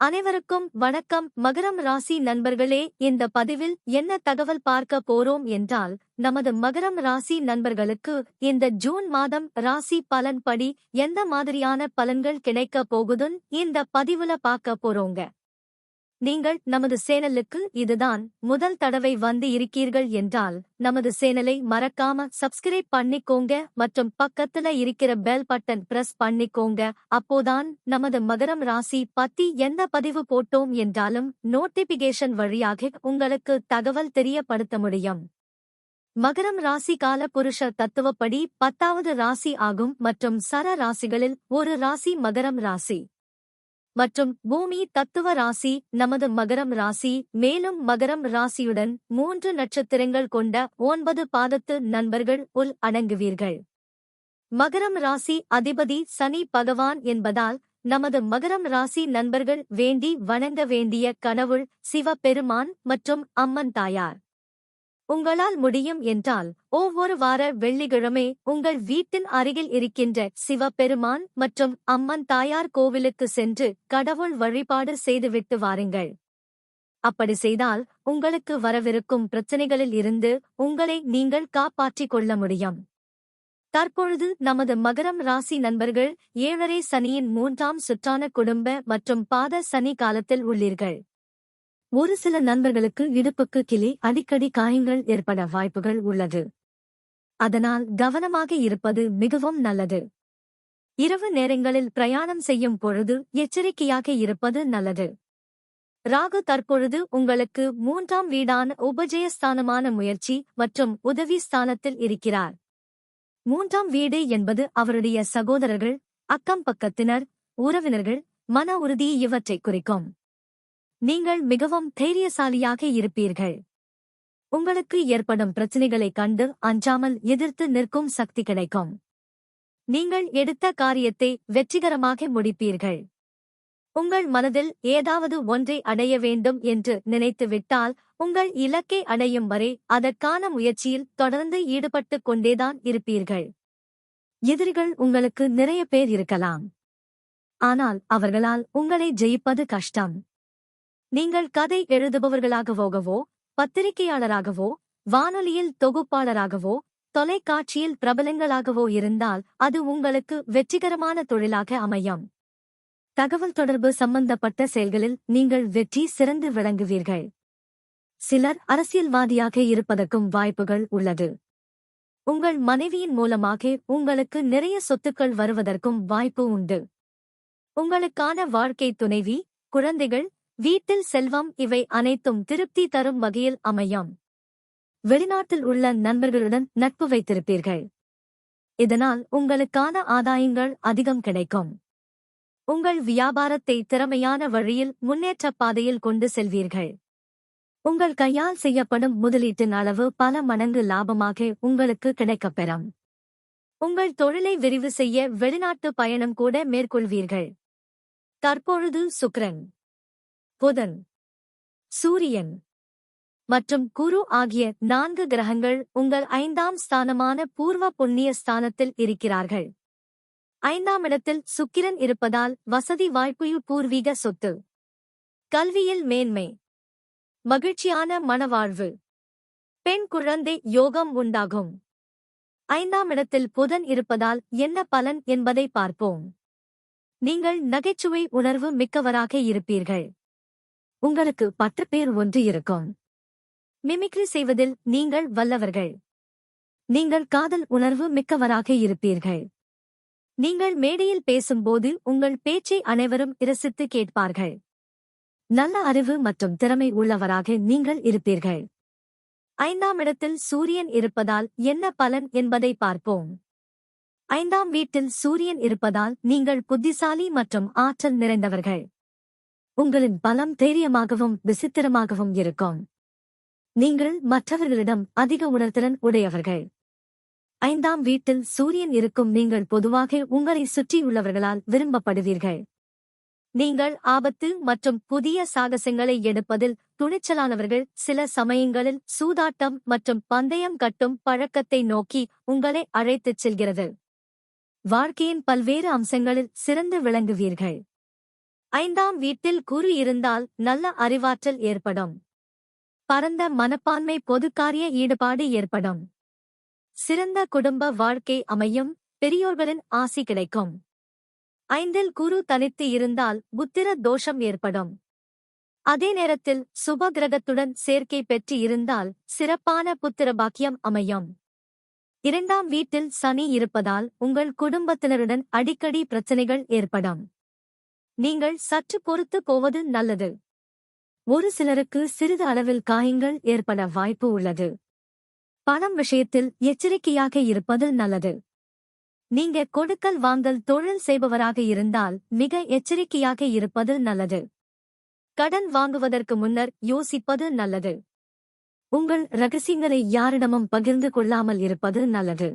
அனைவருக்கும் வணக்கம். மகரம் ராசி நண்பர்களே இந்த பதிவில் என்ன தகவல் பார்க்க போறோம் என்றால் நமது மகரம் ராசி நண்பர்களுக்கு இந்த ஜூன் மாதம் ராசி பலன் படி எந்த மாதிரியான பலன்கள் கிடைக்க போகுதுன்னு இந்த பதிவுல பார்க்க போறோங்க. நீங்கள் நமது சேனலுக்கு இதுதான் முதல் தடவை வந்து இருக்கீர்கள் என்றால் நமது சேனலை மறக்காம சப்ஸ்கிரைப் பண்ணிக்கோங்க மற்றும் பக்கத்துல இருக்கிற பெல் பட்டன் பிரஸ் பண்ணிக்கோங்க. அப்போதான் நமது மகரம் ராசி பத்தி எந்த பதிவு போட்டோம் என்றாலும் நோட்டிபிகேஷன் வழியாக உங்களுக்கு தகவல் தெரியப்படுத்த முடியும். மகரம் ராசி கால புருஷ தத்துவப்படி பத்தாவது ராசி ஆகும் மற்றும் சர ராசிகளில் ஒரு ராசி மகரம் ராசி. மற்றும் பூமி தத்துவ ராசி நமது மகரம் ராசி மேலும் மகரம் ராசியுடன் மூன்று நட்சத்திரங்கள் கொண்ட ஒன்பது பாதத்து நண்பர்கள் உள் அடங்குவீர்கள். மகரம் ராசி அதிபதி சனி பகவான் என்பதால் நமது மகரம் ராசி நண்பர்கள் வேண்டி வணங்க வேண்டிய கனவுள் சிவபெருமான் மற்றும் அம்மன் தாயார். உங்களால் முடியும் என்றால் ஒவ்வொரு வார வெள்ளிக்கிழமை உங்கள் வீட்டின் அருகில் இருக்கின்ற சிவபெருமான் மற்றும் அம்மன் தாயார் கோவிலுக்கு சென்று கடவுள் வழிபாடு செய்துவிட்டு வாருங்கள். அப்படி செய்தால் உங்களுக்கு வரவிருக்கும் பிரச்சனைகளில் இருந்து உங்களை நீங்கள் காப்பாற்றிக் கொள்ள முடியும். தற்பொழுது நமது மகரம் ராசி நண்பர்கள் ஏழரை சனியின் மூன்றாம் சுற்றான குடும்ப மற்றும் பாத சனி காலத்தில் உள்ளீர்கள். ஒரு சில நண்பர்களுக்கு இடுப்புக்கு கிளி அடிக்கடி காயங்கள் ஏற்பட வாய்ப்புகள் உள்ளது. அதனால் கவனமாக இருப்பது மிகவும் நல்லது. இரவு நேரங்களில் பிரயாணம் செய்யும் பொழுது எச்சரிக்கையாக இருப்பது நல்லது. ராகு தற்பொழுது உங்களுக்கு மூன்றாம் வீடான உபஜயஸ்தானமான முயற்சி மற்றும் உதவி ஸ்தானத்தில் இருக்கிறார். மூன்றாம் வீடு என்பது அவருடைய சகோதரர்கள் அக்கம் பக்கத்தினர் உறவினர்கள் மன உறுதி இவற்றை குறிக்கும். நீங்கள் மிகவும் தைரியசாலியாக இருப்பீர்கள். உங்களுக்கு ஏற்படும் பிரச்சனைகளைக் கண்டு அஞ்சாமல் எதிர்த்து நிற்கும் சக்தி கிடைக்கும். நீங்கள் எடுத்த காரியத்தை வெற்றிகரமாக முடிப்பீர்கள். உங்கள் மனதில் ஏதாவது ஒன்றை அடைய வேண்டும் என்று நினைத்துவிட்டால் உங்கள் இலக்கை அடையும் வரை அதற்கான முயற்சியில் தொடர்ந்து ஈடுபட்டுக் கொண்டேதான் இருப்பீர்கள். எதிரிகள் உங்களுக்கு நிறைய பேர் இருக்கலாம். ஆனால் அவர்களால் உங்களை ஜெயிப்பது கஷ்டம். நீங்கள் கதை எழுதுபவர்களாகவோகவோ பத்திரிகையாளராகவோ வானொலியில் தொகுப்பாளராகவோ தொலைக்காட்சியில் பிரபலங்களாகவோ இருந்தால் அது உங்களுக்கு வெற்றிகரமான தொழிலாக அமையும். தகவல் தொடர்பு சம்பந்தப்பட்ட செயல்களில் நீங்கள் வெற்றி சிறந்து விளங்குவீர்கள். சிலர் அரசியல்வாதியாக இருப்பதற்கும் வாய்ப்புகள் உள்ளது. உங்கள் மனைவியின் மூலமாக உங்களுக்கு நிறைய சொத்துக்கள் வருவதற்கும் வாய்ப்பு உண்டு. உங்களுக்கான வாழ்க்கை துணைவி குழந்தைகள் வீட்டில் செல்வம் இவை அனைத்தும் திருப்தி தரும் வகையில் அமையும். வெளிநாட்டில் உள்ள நண்பர்களுடன் நட்பு வைத்திருப்பீர்கள். இதனால் உங்களுக்கான ஆதாயங்கள் அதிகம் கிடைக்கும். உங்கள் வியாபாரத்தை திறமையான வழியில் முன்னேற்ற பாதையில் கொண்டு செல்வீர்கள். உங்கள் கையால் செய்யப்படும் முதலீட்டின் அளவு பல மடங்கு லாபமாக உங்களுக்கு கிடைக்கப்பெறும் உங்கள் தொழிலை விரிவு செய்ய வெளிநாட்டு பயணம் கூட மேற்கொள்வீர்கள். தற்பொழுது சுக்ரன் புதன் சூரியன் மற்றும் குரு ஆகிய நான்கு கிரகங்கள் உங்கள் ஐந்தாம் ஸ்தானமான பூர்வ புண்ணிய ஸ்தானத்தில் இருக்கிறார்கள். ஐந்தாம் இடத்தில் சுக்கிரன் இருப்பதால் வசதி வாய்ப்பு பூர்வீக சொத்து. கல்வியில் மேன்மை. மகிழ்ச்சியான மனவாழ்வு. பெண் குழந்தை யோகம் உண்டாகும். ஐந்தாம் இடத்தில் புதன் இருப்பதால் என்ன பலன் என்பதை பார்ப்போம். நீங்கள் நகைச்சுவை உணர்வு மிக்கவராக இருப்பீர்கள். உங்களுக்கு பத்து பேர் ஒன்று இருக்கும். மிமிக்ரி செய்வதில் நீங்கள் வல்லவர்கள். நீங்கள் காதல் உணர்வு மிக்கவராக இருப்பீர்கள். நீங்கள் மேடையில் பேசும்போது உங்கள் பேச்சை அனைவரும் இரசித்து கேட்பார்கள். நல்ல அறிவு மற்றும் திறமை உள்ளவராக நீங்கள் இருப்பீர்கள். ஐந்தாம் இடத்தில் சூரியன் இருப்பதால் என்ன பலன் என்பதை பார்ப்போம். ஐந்தாம் வீட்டில் சூரியன் இருப்பதால் நீங்கள் புத்திசாலி மற்றும் ஆற்றல் நிறைந்தவர்கள். உங்களின் பலம் தைரியமாகவும் விசித்திரமாகவும் இருக்கும். நீங்கள் மற்றவர்களிடம் அதிக உணர்திறன் உடையவர்கள். ஐந்தாம் வீட்டில் சூரியன் இருக்கும் நீங்கள் பொதுவாக உங்களை சுற்றியுள்ளவர்களால் விரும்பப்படுவீர்கள். நீங்கள் ஆபத்து மற்றும் புதிய சாகசங்களை எடுப்பதில் துணிச்சலானவர்கள். சில சமயங்களில் சூதாட்டம் மற்றும் பந்தயம் கட்டும் பழக்கத்தை நோக்கி உங்களை அழைத்துச் செல்கிறது. வாழ்க்கையின் பல்வேறு அம்சங்களில் சிறந்து விளங்குவீர்கள். ஐந்தாம் வீட்டில் குரு இருந்தால் நல்ல அறிவாற்றல் ஏற்படும். பரந்த மனப்பான்மை பொதுக்காரிய ஈடுபாடு ஏற்படும். சிறந்த குடும்ப வாழ்க்கை அமையும் பெரியோர்களின் ஆசி கிடைக்கும். ஐந்தில் குரு தனித்து இருந்தால் புத்திர தோஷம் ஏற்படும். அதே நேரத்தில் சுப கிரகத்துடன் சேர்க்கை பெற்று இருந்தால் சிறப்பான புத்திர பாக்கியம் அமையும். இரண்டாம் வீட்டில் சனி இருப்பதால் உங்கள் குடும்பத்தினருடன் அடிக்கடி பிரச்சனைகள் ஏற்படும். நீங்கள் சற்று பொறுத்து போவது நல்லது. ஒரு சிலருக்கு சிறிது அளவில் காயங்கள் ஏற்பட வாய்ப்பு உள்ளது. பணம் விஷயத்தில் எச்சரிக்கையாக இருப்பது நல்லது. நீங்க கொடுக்கல் வாங்கல் தொழில் செய்பவராக இருந்தால் மிக எச்சரிக்கையாக இருப்பது நல்லது. கடன் வாங்குவதற்கு முன்னர் யோசிப்பது நல்லது. உங்கள் ரகசியங்களை யாரிடமும் பகிர்ந்து கொள்ளாமல் இருப்பது நல்லது.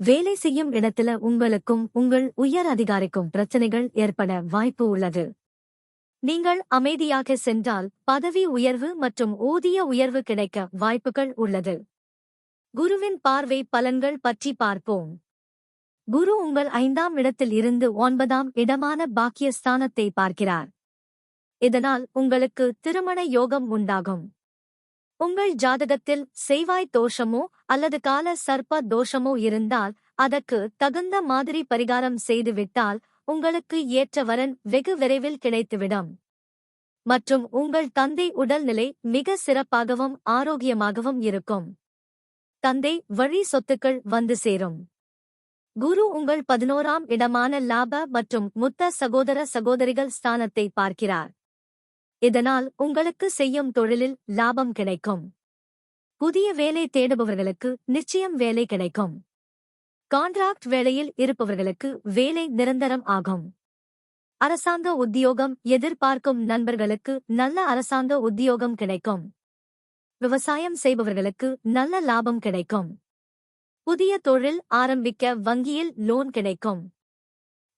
வேலை செய்யும் இடத்துல உங்களுக்கும் உங்கள் உயர் அதிகாரிக்கும் பிரச்சனைகள் ஏற்பட வாய்ப்பு உள்ளது. நீங்கள் அமைதியாக சென்றால் பதவி உயர்வு மற்றும் ஊதிய உயர்வு கிடைக்க வாய்ப்புகள் உள்ளது. குருவின் பார்வை பலன்கள் பற்றி பார்ப்போம். குரு உங்கள் ஐந்தாம் இடத்தில் இருந்து ஒன்பதாம் இடமான பாக்கியஸ்தானத்தை பார்க்கிறார். இதனால் உங்களுக்கு திருமண யோகம் உண்டாகும். உங்கள் ஜாதகத்தில் செய்வாய் தோஷமோ அல்லது கால சர்ப்ப தோஷமோ இருந்தால் அதற்கு தகுந்த மாதிரி பரிகாரம் செய்துவிட்டால் உங்களுக்கு ஏற்ற வரன் வெகு விரைவில் கிடைத்துவிடும். மற்றும் உங்கள் தந்தை உடல்நிலை மிக சிறப்பாகவும் ஆரோக்கியமாகவும் இருக்கும். தந்தை வழி சொத்துக்கள் வந்து சேரும். குரு உங்கள் பதினோராம் இடமான லாப மற்றும் முத்த சகோதர சகோதரிகள் ஸ்தானத்தை பார்க்கிறார். இதனால் உங்களுக்கு செய்யும் தொழிலில் லாபம் கிடைக்கும். புதிய வேலை தேடுபவர்களுக்கு நிச்சயம் வேலை கிடைக்கும். கான்ட்ராக்ட் வேலையில் இருப்பவர்களுக்கு வேலை நிரந்தரம் ஆகும். அரசாங்க உத்தியோகம் எதிர்பார்க்கும் நண்பர்களுக்கு நல்ல அரசாங்க உத்தியோகம் கிடைக்கும். விவசாயம் செய்பவர்களுக்கு நல்ல லாபம் கிடைக்கும். புதிய தொழில் ஆரம்பிக்க வங்கியில் லோன் கிடைக்கும்.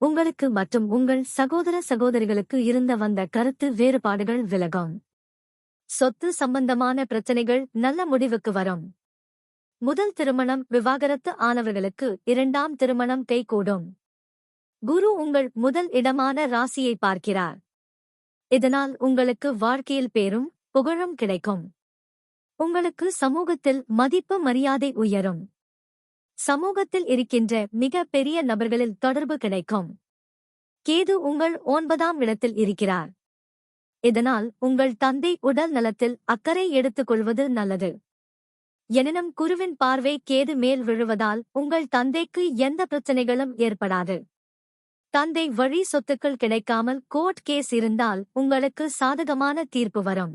உங்களுக்கு மற்றும் உங்கள் சகோதர சகோதரிகளுக்கு இருந்த வந்த கருத்து வேறுபாடுகள் விலகும். சொத்து சம்பந்தமான பிரச்சனைகள் நல்ல முடிவுக்கு வரும். முதல் திருமணம் விவாகரத்து ஆனவர்களுக்கு இரண்டாம் திருமணம் கைகூடும். குரு உங்கள் முதல் இடமான ராசியை பார்க்கிறார். இதனால் உங்களுக்கு வாழ்க்கையில் பேரும் புகழும் கிடைக்கும். உங்களுக்கு சமூகத்தில் மதிப்பு மரியாதை உயரும். சமூகத்தில் இருக்கின்ற மிக பெரிய நபர்களில் தொடர்பு கிடைக்கும். கேது உங்கள் ஒன்பதாம் இடத்தில் இருக்கிறார். இதனால் உங்கள் தந்தை உடல் நலத்தில் அக்கறை எடுத்துக் கொள்வது நல்லது. எனினும் குருவின் பார்வை கேது மேல் விழுவதால் உங்கள் தந்தைக்கு எந்த பிரச்சனைகளும் ஏற்படாது. தந்தை வழி சொத்துக்கள் கிடைக்காமல் கோர்ட் கேஸ் இருந்தால் உங்களுக்கு சாதகமான தீர்ப்பு வரும்.